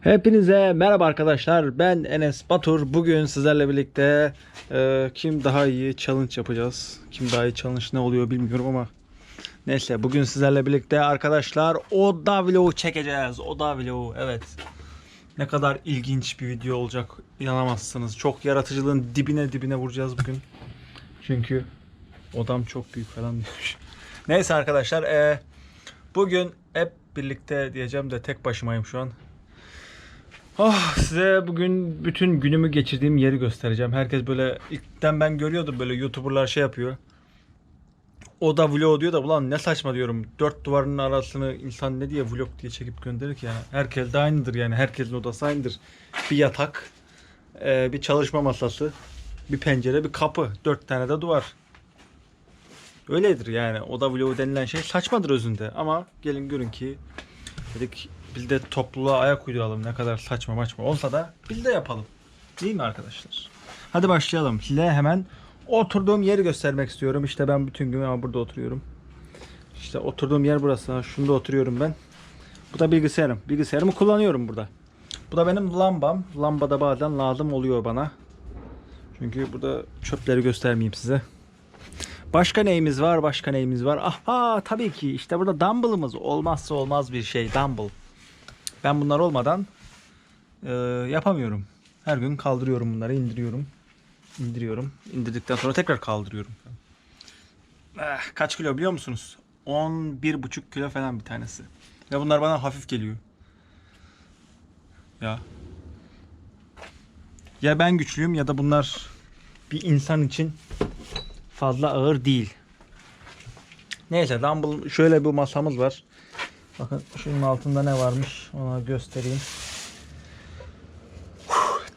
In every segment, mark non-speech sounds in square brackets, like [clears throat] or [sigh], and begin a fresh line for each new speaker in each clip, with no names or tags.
Hepinize merhaba arkadaşlar. Ben Enes Batur. Bugün sizlerle birlikte e, kim daha iyi challenge yapacağız. Kim daha iyi challenge ne oluyor bilmiyorum ama neyse bugün sizlerle birlikte arkadaşlar Oda vlogu çekeceğiz. Oda vlogu evet. Ne kadar ilginç bir video olacak inanamazsınız. Çok yaratıcılığın dibine dibine vuracağız bugün. Çünkü odam çok büyük falan demiş. Neyse arkadaşlar e, bugün hep birlikte diyeceğim de tek başımayım şu an. Oh, size bugün bütün günümü geçirdiğim yeri göstereceğim. Herkes böyle ilkten ben görüyordum böyle YouTuber'lar şey yapıyor. O da vlog diyor da ulan ne saçma diyorum. Dört duvarın arasını insan ne diye vlog diye çekip gönderir ki yani. Herkes de aynıdır yani. Herkesin odası aynıdır. Bir yatak, e, bir çalışma masası, bir pencere, bir kapı. Dört tane de duvar. Öyledir yani. Oda vlogu denilen şey saçmadır özünde. Ama gelin görün ki dedik biz de topluluğa ayak uyduralım. Ne kadar saçma maçma olsa da biz de yapalım. Değil mi arkadaşlar? Hadi başlayalım. Size hemen oturduğum yeri göstermek istiyorum. İşte ben bütün gün ama burada oturuyorum. İşte oturduğum yer burası. Ha, Şunda oturuyorum ben. Bu da bilgisayarım. Bilgisayarımı kullanıyorum burada. Bu da benim lambam. Lamba da bazen lazım oluyor bana. Çünkü burada çöpleri göstermeyeyim size. Başka neyimiz var? Başka neyimiz var? Aha tabii ki işte burada dumbbell'ımız olmazsa olmaz bir şey dumbbell. Ben bunlar olmadan e, yapamıyorum. Her gün kaldırıyorum bunları, indiriyorum. İndiriyorum. İndirdikten sonra tekrar kaldırıyorum. Eh, kaç kilo biliyor musunuz? 11,5 kilo falan bir tanesi. Ve bunlar bana hafif geliyor. Ya. Ya ben güçlüyüm ya da bunlar bir insan için fazla ağır değil. Neyse dumbbell şöyle bir masamız var. Bakın şunun altında ne varmış ona göstereyim.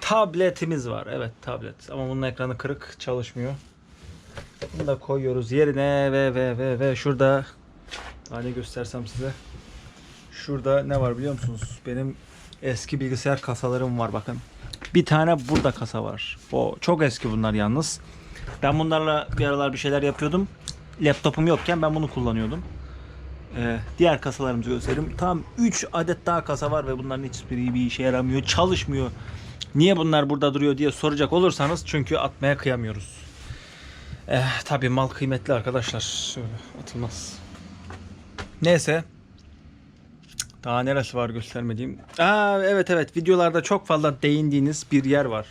Tabletimiz var. Evet tablet. Ama bunun ekranı kırık çalışmıyor. Bunu da koyuyoruz yerine ve ve ve ve şurada daha ne göstersem size. Şurada ne var biliyor musunuz? Benim eski bilgisayar kasalarım var bakın. Bir tane burada kasa var. O çok eski bunlar yalnız. Ben bunlarla bir aralar bir şeyler yapıyordum. Laptopum yokken ben bunu kullanıyordum. Ee, diğer kasalarımızı göstereyim. Tam 3 adet daha kasa var ve bunların hiçbiri bir işe yaramıyor. Çalışmıyor. Niye bunlar burada duruyor diye soracak olursanız çünkü atmaya kıyamıyoruz. Eh, tabii mal kıymetli arkadaşlar. Şöyle atılmaz. Neyse. Daha neresi var göstermediğim. Aa evet evet videolarda çok fazla değindiğiniz bir yer var.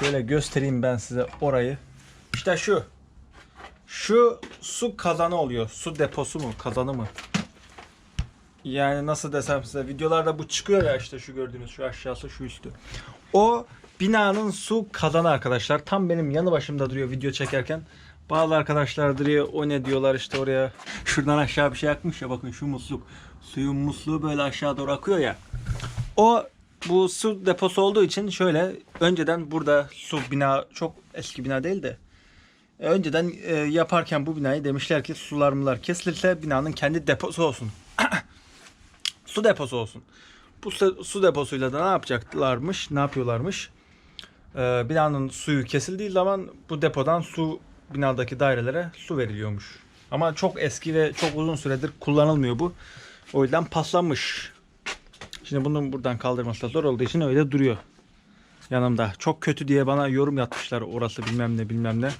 Şöyle göstereyim ben size orayı. İşte şu. Şu su kazanı oluyor. Su deposu mu? Kazanı mı? Yani nasıl desem size videolarda bu çıkıyor ya işte şu gördüğünüz şu aşağısı şu üstü. O binanın su kazanı arkadaşlar. Tam benim yanı başımda duruyor video çekerken. Bazı arkadaşlar duruyor o ne diyorlar işte oraya şuradan aşağı bir şey akmış ya bakın şu musluk. Suyun musluğu böyle aşağı doğru akıyor ya. O bu su deposu olduğu için şöyle önceden burada su bina çok eski bina değil de önceden e, yaparken bu binayı demişler ki sular mılar kesilirse binanın kendi deposu olsun. [clears throat] su deposu olsun. Bu su, su deposuyla da ne yapacaklarmış? Ne yapıyorlarmış? E, binanın suyu kesildiği zaman bu depodan su binadaki dairelere su veriliyormuş. Ama çok eski ve çok uzun süredir kullanılmıyor bu. O yüzden paslanmış. Şimdi bunu buradan kaldırması da zor olduğu için öyle duruyor. Yanımda. Çok kötü diye bana yorum yapmışlar orası bilmem ne bilmem ne.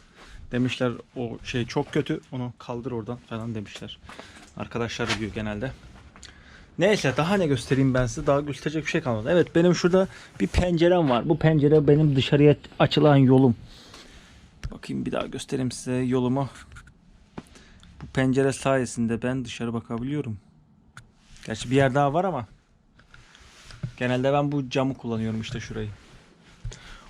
Demişler o şey çok kötü onu kaldır oradan falan demişler. Arkadaşlar diyor genelde. Neyse daha ne göstereyim ben size daha gösterecek bir şey kalmadı. Evet benim şurada bir pencerem var. Bu pencere benim dışarıya açılan yolum. Bakayım bir daha göstereyim size yolumu. Bu pencere sayesinde ben dışarı bakabiliyorum. Gerçi bir yer daha var ama. Genelde ben bu camı kullanıyorum işte şurayı.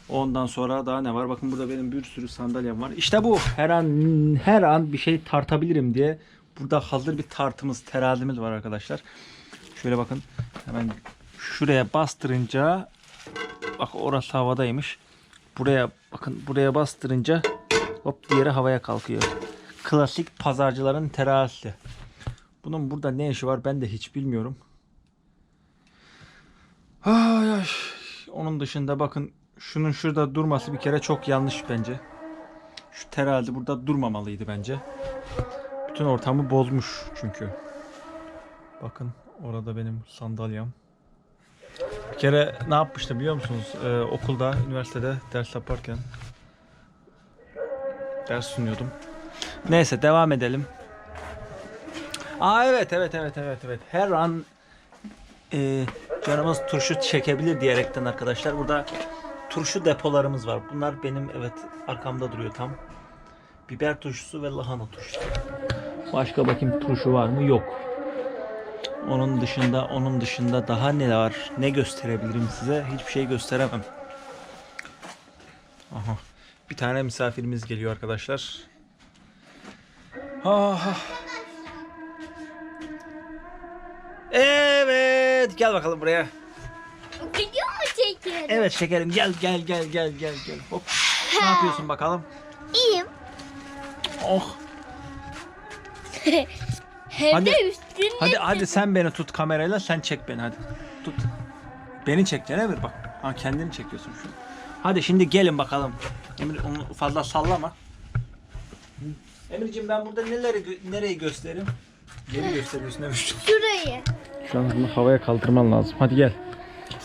Ondan sonra daha ne var? Bakın burada benim bir sürü sandalyem var. İşte bu. Her an her an bir şey tartabilirim diye. Burada hazır bir tartımız, terazimiz var arkadaşlar. Şöyle bakın. Hemen şuraya bastırınca bak orası havadaymış. Buraya bakın buraya bastırınca hop diğeri havaya kalkıyor. Klasik pazarcıların terazisi. Bunun burada ne işi var ben de hiç bilmiyorum. Ay ay. Onun dışında bakın şunun şurada durması bir kere çok yanlış bence. Şu terazi burada durmamalıydı bence. Bütün ortamı bozmuş çünkü. Bakın orada benim sandalyem. Bir kere ne yapmıştım biliyor musunuz? Ee, okulda, üniversitede ders yaparken ders sunuyordum. Neyse devam edelim. Aa evet evet evet evet evet. Her an e, canımız turşu çekebilir diyerekten arkadaşlar. Burada turşu depolarımız var. Bunlar benim evet arkamda duruyor tam. Biber turşusu ve lahana turşusu. Başka bakayım turşu var mı? Yok. Onun dışında onun dışında daha ne var? Ne gösterebilirim size? Hiçbir şey gösteremem. Aha. Bir tane misafirimiz geliyor arkadaşlar. Aha. Evet, gel bakalım buraya. Evet şekerim gel gel gel gel gel gel. Hop. Ne yapıyorsun bakalım?
İyiyim.
Oh. [laughs]
Hem
Hadi.
de üstünde.
Hadi hadi sen beni tut kamerayla sen çek beni hadi. Tut. Beni çek Cenevir bak. Ha kendini çekiyorsun şu. an. Hadi şimdi gelin bakalım. Emir onu fazla sallama. Emirciğim ben burada neleri nereyi göstereyim? Geri gösteriyorsun Emir.
Şurayı.
Şu an bunu havaya kaldırman lazım. Hadi gel.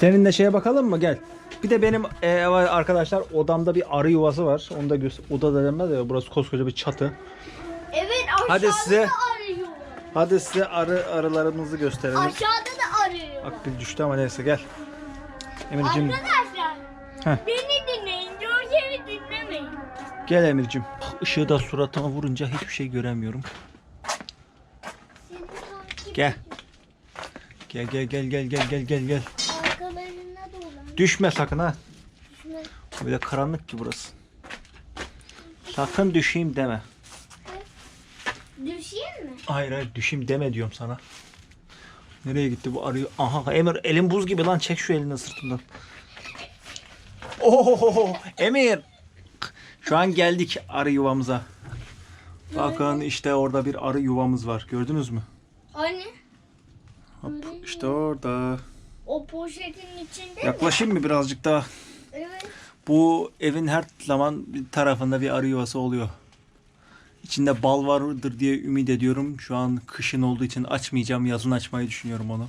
Senin de şeye bakalım mı? Gel. Bir de benim e, arkadaşlar odamda bir arı yuvası var. Onu da göster. Oda da denmez ya. Burası koskoca bir çatı.
Evet aşağıda
Hadi size-
da arıyor.
Hadi size arı arılarımızı gösterelim.
Aşağıda da arıyor.
Akbil düştü ama neyse gel. Emirciğim
Arkadaşlar.
Heh.
Beni dinleyin. Coşevi dinlemeyin.
gel Emirciğim. Işığı da suratıma vurunca hiçbir şey göremiyorum. Gel. Gel gel gel gel gel gel gel gel. Düşme sakın ha.
Düşme.
Böyle karanlık ki burası. Sakın düşeyim deme.
Düşeyim mi?
Hayır hayır düşeyim deme diyorum sana. Nereye gitti bu arıyor? Aha Emir elin buz gibi lan çek şu elini sırtımdan. Oho Emir. Şu an geldik arı yuvamıza. Bakın işte orada bir arı yuvamız var. Gördünüz mü?
Anne.
Hop, işte orada.
O poşetin içinde?
Yaklaşayım mı birazcık daha?
Evet.
Bu evin her zaman bir tarafında bir arı yuvası oluyor. İçinde bal vardır diye ümit ediyorum. Şu an kışın olduğu için açmayacağım. Yazın açmayı düşünüyorum onu.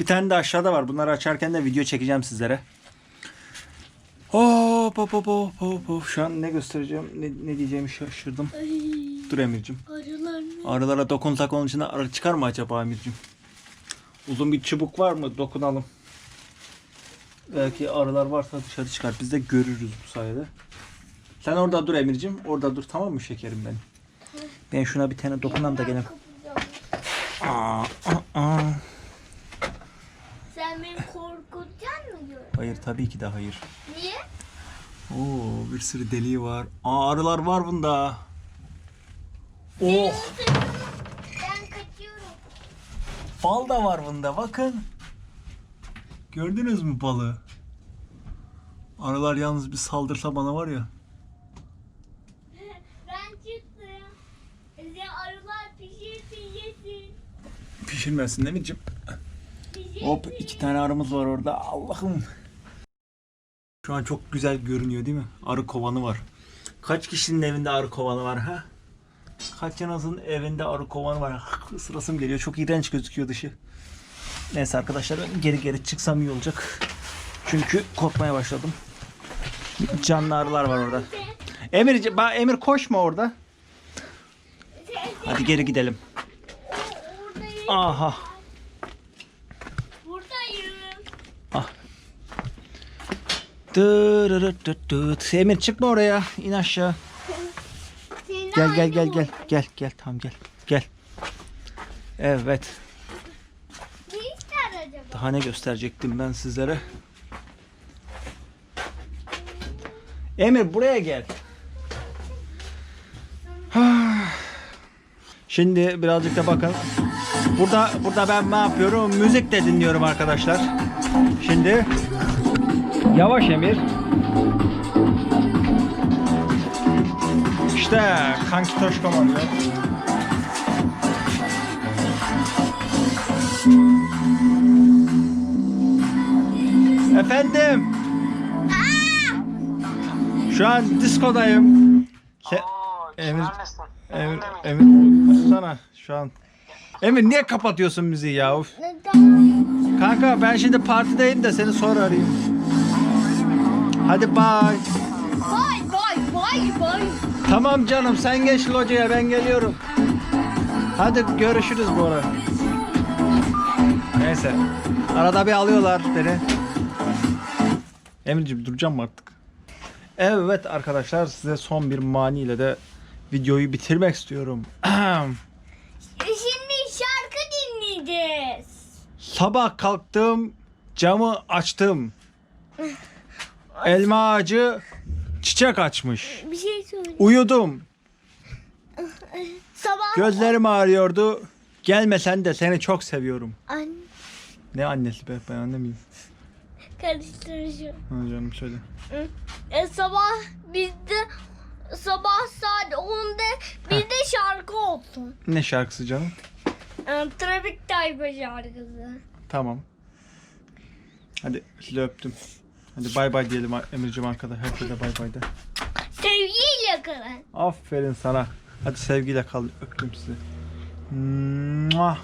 Bir tane de aşağıda var. Bunları açarken de video çekeceğim sizlere. Hop hop hop hop hop hop. Şu an ne göstereceğim, ne, ne diyeceğimi şaşırdım.
Ay,
Dur Emir'cim.
arılar ne?
Arılara dokunsak onun içinde arı çıkar mı acaba Emir'cim? Uzun bir çubuk var mı? Dokunalım. Belki arılar varsa dışarı çıkar. Biz de görürüz bu sayede. Sen orada dur Emir'cim. Orada dur tamam mı şekerim benim? Ben şuna bir tane dokunam da gelem. Aa, aa, aa.
Sen beni korkutacaksın mı diyor?
Hayır tabii ki de hayır.
Niye?
Oo bir sürü deliği var. Aa arılar var bunda. Oh
kaçıyorum.
Bal da var bunda bakın. Gördünüz mü balı? Arılar yalnız bir saldırsa bana var ya. [laughs]
Ben çıktım. Bize arılar pişirsin yesin.
Pişirmesin Emir'cim.
Pişirsin.
Hop iki tane arımız var orada. Allah'ım. Şu an çok güzel görünüyor değil mi? Arı kovanı var. Kaç kişinin evinde arı kovanı var ha? Kaç yanınızın evinde arı kovanı var? Sırasım geliyor. Çok iğrenç gözüküyor dışı. Neyse arkadaşlar ben geri geri çıksam iyi olacak. Çünkü korkmaya başladım. Canlı arılar var orada. Emir, Emir koşma orada. Hadi geri gidelim. Aha.
Buradayım.
Ah. Emir çıkma oraya. İn aşağı. Gel gel gel gel. Gel gel tamam gel. Gel. Evet. Daha ne gösterecektim ben sizlere? Emir buraya gel. [sighs] Şimdi birazcık da bakın. Burada burada ben ne yapıyorum? Müzik de dinliyorum arkadaşlar. Şimdi yavaş Emir. İşte kanki Toşkom arıyor. Efendim. Şu an diskodayım.
Oo,
Emir-? Emir? Emir sana şu an Emir niye kapatıyorsun müziği ya?
Tamam.
Kanka ben şimdi partideyim de seni sonra arayayım. Hadi bye.
Vay vay vay vay.
Tamam canım sen geç locaya ben geliyorum. Hadi görüşürüz bu ara. Neyse. Arada bir alıyorlar beni. Emirciğim duracağım mı artık? Evet arkadaşlar size son bir mani ile de videoyu bitirmek istiyorum. [clears throat]
Şimdi şarkı dinleyeceğiz.
Sabah kalktım, camı açtım. [laughs] Elma ağacı çiçek açmış.
Bir şey söyle.
Uyudum. [laughs]
Sabah.
Gözlerim ağrıyordu. Gelmesen de seni çok seviyorum.
Anne
Ne annesi be ben anne miyim?
karıştırıcı.
Ha canım söyle.
E, sabah bizde sabah saat 10'da bizde şarkı oldu.
Ne şarkısı canım?
E, trafik tayfa şarkısı.
Tamam. Hadi sizi öptüm. Hadi bay bay diyelim Emir'cim arkada. Herkese bay bay de.
Sevgiyle kalın.
Aferin sana. Hadi sevgiyle kal. Öptüm sizi. Mua.